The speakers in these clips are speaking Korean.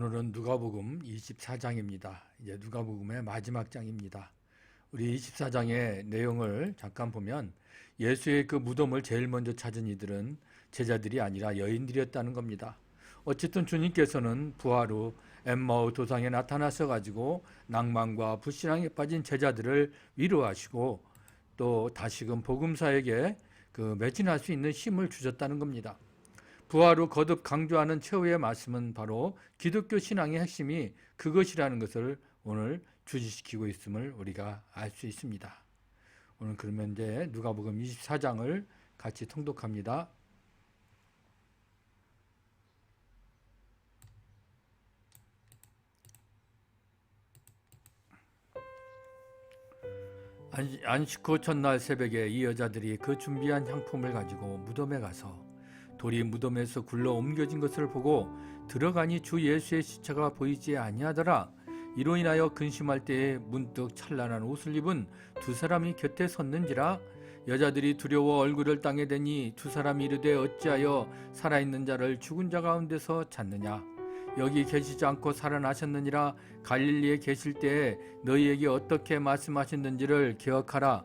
오늘은 누가복음 24장입니다. 이제 누가복음의 마지막 장입니다. 우리 24장의 내용을 잠깐 보면 예수의 그 무덤을 제일 먼저 찾은 이들은 제자들이 아니라 여인들이었다는 겁니다. 어쨌든 주님께서는 부활 후 엠마오 도상에 나타나셔 가지고 낭만과 불신앙에 빠진 제자들을 위로하시고 또 다시금 복음사에게 그 매진할 수 있는 힘을 주셨다는 겁니다. 부활 후 거듭 강조하는 최후의 말씀은 바로 기독교 신앙의 핵심이 그것이라는 것을 오늘 주지시키고 있음을 우리가 알 수 있습니다. 오늘 그러면 이제 누가복음 24장을 같이 통독합니다. 안- 안식 후 첫날 새벽에 이 여자들이 그 준비한 향품을 가지고 무덤에 가서 돌이 무덤에서 굴러 옮겨진 것을 보고 들어가니 주 예수의 시체가 보이지 아니하더라. 이로 인하여 근심할 때에 문득 찬란한 옷을 입은 두 사람이 곁에 섰는지라. 여자들이 두려워 얼굴을 땅에 대니 두 사람이 이르되 어찌하여 살아있는 자를 죽은 자 가운데서 찾느냐? 여기 계시지 않고 살아나셨느니라. 갈릴리에 계실 때에 너희에게 어떻게 말씀하셨는지를 기억하라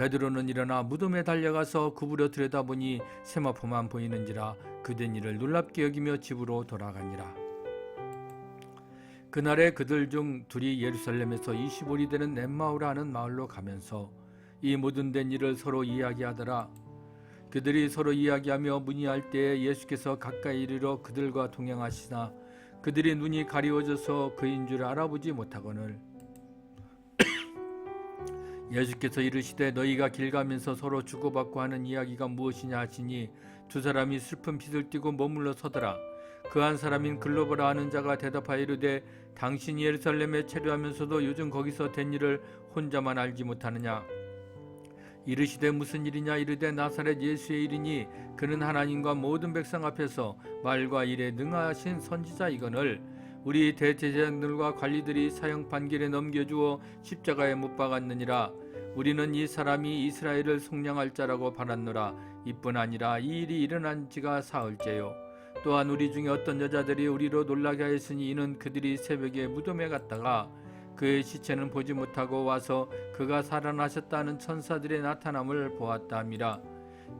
베드로는 일어나 무덤에 달려가서 구부려 들여다보니 세마포만 보이는지라 그된 일을 놀랍게 여기며 집으로 돌아가니라. 그날에 그들 중 둘이 예루살렘에서 25리 되는 엠마우라는 마을로 가면서 이 모든 된 일을 서로 이야기하더라. 그들이 서로 이야기하며 문의할 때에 예수께서 가까이 이르러 그들과 동행하시나 그들의 눈이 가리워져서 그인 줄 알아보지 못하거늘 예수께서 이르시되 너희가 길 가면서 서로 주고받고 하는 이야기가 무엇이냐 하시니 두 사람이 슬픈 빛을 띠고 머물러 서더라. 그 한 사람인 글로버라 하는 자가 대답하여 이르되 당신이 예루살렘에 체류하면서도 요즘 거기서 된 일을 혼자만 알지 못하느냐? 이르시되 무슨 일이냐? 이르되 나사렛 예수의 일이니 그는 하나님과 모든 백성 앞에서 말과 일에 능하신 선지자이거늘 우리 대제사장들과 관리들이 사형 판결에 넘겨주어 십자가에 못 박았느니라. 우리는 이 사람이 이스라엘을 속량할 자라고 바랐노라. 이뿐 아니라 이 일이 일어난 지가 사흘째요. 또한 우리 중에 어떤 여자들이 우리로 놀라게 하였으니 이는 그들이 새벽에 무덤에 갔다가 그의 시체는 보지 못하고 와서 그가 살아나셨다는 천사들의 나타남을 보았다함이라.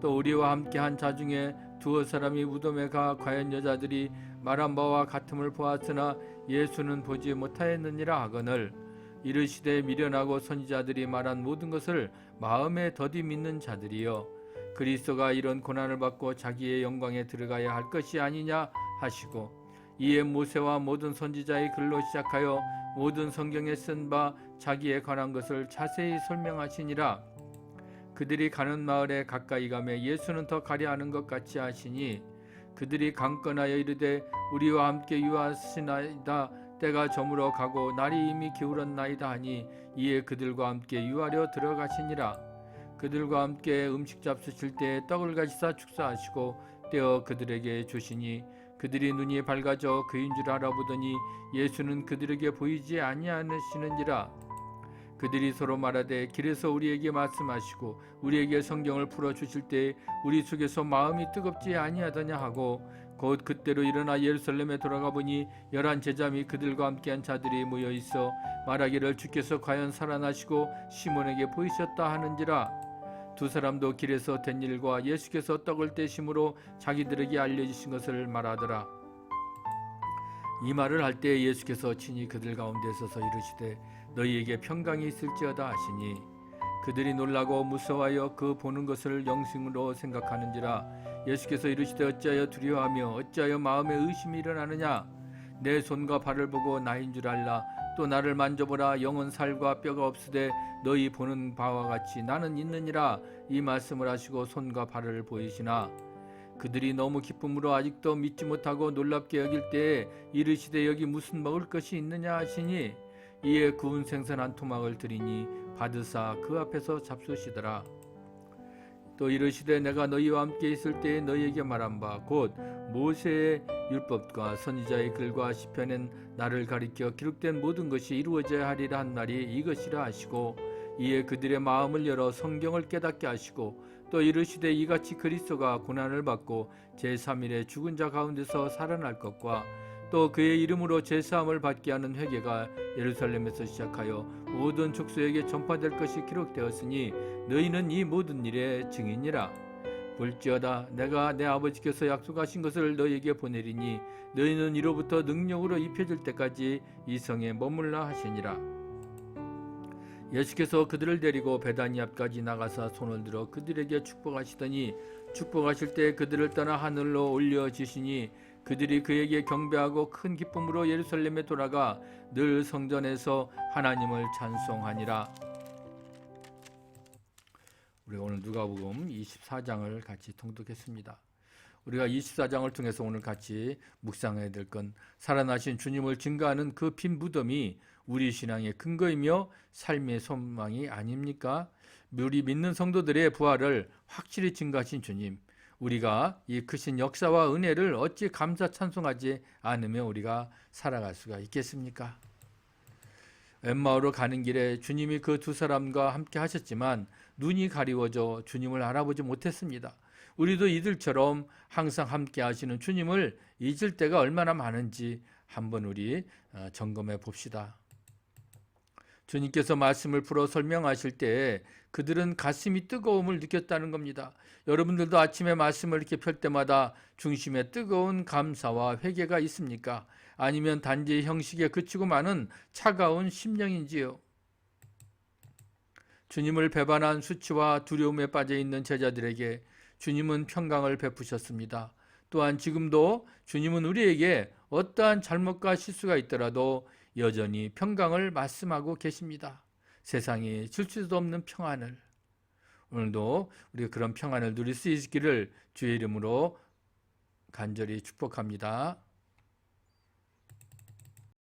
또 우리와 함께 한 자 중에 두어 사람이 무덤에 가 과연 여자들이 말한 바와 같음을 보았으나 예수는 보지 못하였느니라 하거늘. 이르시되 미련하고 선지자들이 말한 모든 것을 마음에 더디 믿는 자들이여 그리스도가 이런 고난을 받고 자기의 영광에 들어가야 할 것이 아니냐 하시고 이에 모세와 모든 선지자의 글로 시작하여 모든 성경에 쓴 바 자기에 관한 것을 자세히 설명하시니라. 그들이 가는 마을에 가까이 가매 예수는 더 가려 하는 것 같이 하시니 그들이 강건하여 이르되 우리와 함께 유하시나이다. 때가 저물어 가고 날이 이미 기울었나이다 하니 이에 그들과 함께 유하려 들어가시니라. 그들과 함께 음식 잡수실 때 떡을 가지사 축사하시고 떼어 그들에게 주시니 그들이 눈이 밝아져 그인 줄 알아보더니 예수는 그들에게 보이지 아니하시는지라 그들이 서로 말하되 길에서 우리에게 말씀하시고 우리에게 성경을 풀어 주실 때 우리 속에서 마음이 뜨겁지 아니하더냐 하고 곧 그때로 일어나 예루살렘에 돌아가 보니 열한 제자 및 그들과 함께한 자들이 모여 있어 말하기를 주께서 과연 살아나시고 시몬에게 보이셨다 하는지라. 두 사람도 길에서 된 일과 예수께서 떡을 떼심으로 자기들에게 알려주신 것을 말하더라. 이 말을 할 때 예수께서 친히 그들 가운데 서서 이르시되 너희에게 평강이 있을지어다 하시니 그들이 놀라고 무서워하여 그 보는 것을 영생으로 생각하는지라 예수께서 이르시되 어찌하여 두려워하며 어찌하여 마음에 의심이 일어나느냐? 내 손과 발을 보고 나인 줄 알라. 또 나를 만져보라. 영은 살과 뼈가 없으되 너희 보는 바와 같이 나는 있느니라. 이 말씀을 하시고 손과 발을 보이시나? 그들이 너무 기쁨으로 아직도 믿지 못하고 놀랍게 여길 때에 이르시되 여기 무슨 먹을 것이 있느냐 하시니 이에 구운 생선 한 토막을 드리니 받으사 그 앞에서 잡수시더라. 또 이르시되 내가 너희와 함께 있을 때에 너희에게 말한 바 곧 모세의 율법과 선지자의 글과 시편엔 나를 가리켜 기록된 모든 것이 이루어져야 하리라 한 날이 이것이라 하시고 이에 그들의 마음을 열어 성경을 깨닫게 하시고 또 이르시되 이같이 그리스도가 고난을 받고 제3일에 죽은 자 가운데서 살아날 것과 또 그의 이름으로 제사함을 받게 하는 회개가 예루살렘에서 시작하여 모든 족속에게 전파될 것이 기록되었으니 너희는 이 모든 일의 증인이라. 볼지어다 내가 내 아버지께서 약속하신 것을 너희에게 보내리니 너희는 이로부터 능력으로 입혀질 때까지 이 성에 머물라 하시니라. 예수께서 그들을 데리고 베다니 앞까지 나가사 손을 들어 그들에게 축복하시더니 축복하실 때 그들을 떠나 하늘로 올려지시니 그들이 그에게 경배하고 큰 기쁨으로 예루살렘에 돌아가 늘 성전에서 하나님을 찬송하니라. 우리가 오늘 누가복음 24장을 같이 통독했습니다. 우리가 24장을 통해서 오늘 같이 묵상해야 될 건 살아나신 주님을 증거하는 그 빈 무덤이 우리 신앙의 근거이며 삶의 소망이 아닙니까? 우리 믿는 성도들의 부활을 확실히 증거하신 주님, 우리가 이 크신 역사와 은혜를 어찌 감사 찬송하지 않으며 우리가 살아갈 수가 있겠습니까? 엠마오로 가는 길에 주님이 그 두 사람과 함께 하셨지만 눈이 가리워져 주님을 알아보지 못했습니다. 우리도 이들처럼 항상 함께 하시는 주님을 잊을 때가 얼마나 많은지 한번 우리 어, 점검해 봅시다. 주님께서 말씀을 풀어 설명하실 때 그들은 가슴이 뜨거움을 느꼈다는 겁니다. 여러분들도 아침에 말씀을 이렇게 펼 때마다 중심에 뜨거운 감사와 회개가 있습니까? 아니면 단지 형식에 그치고 마는 차가운 심령인지요? 주님을 배반한 수치와 두려움에 빠져 있는 제자들에게 주님은 평강을 베푸셨습니다. 또한 지금도 주님은 우리에게 어떠한 잘못과 실수가 있더라도 여전히 평강을 말씀하고 계십니다. 세상에 줄 수도 없는 평안을 오늘도 우리가 그런 평안을 누릴 수 있기를 주의 이름으로 간절히 축복합니다.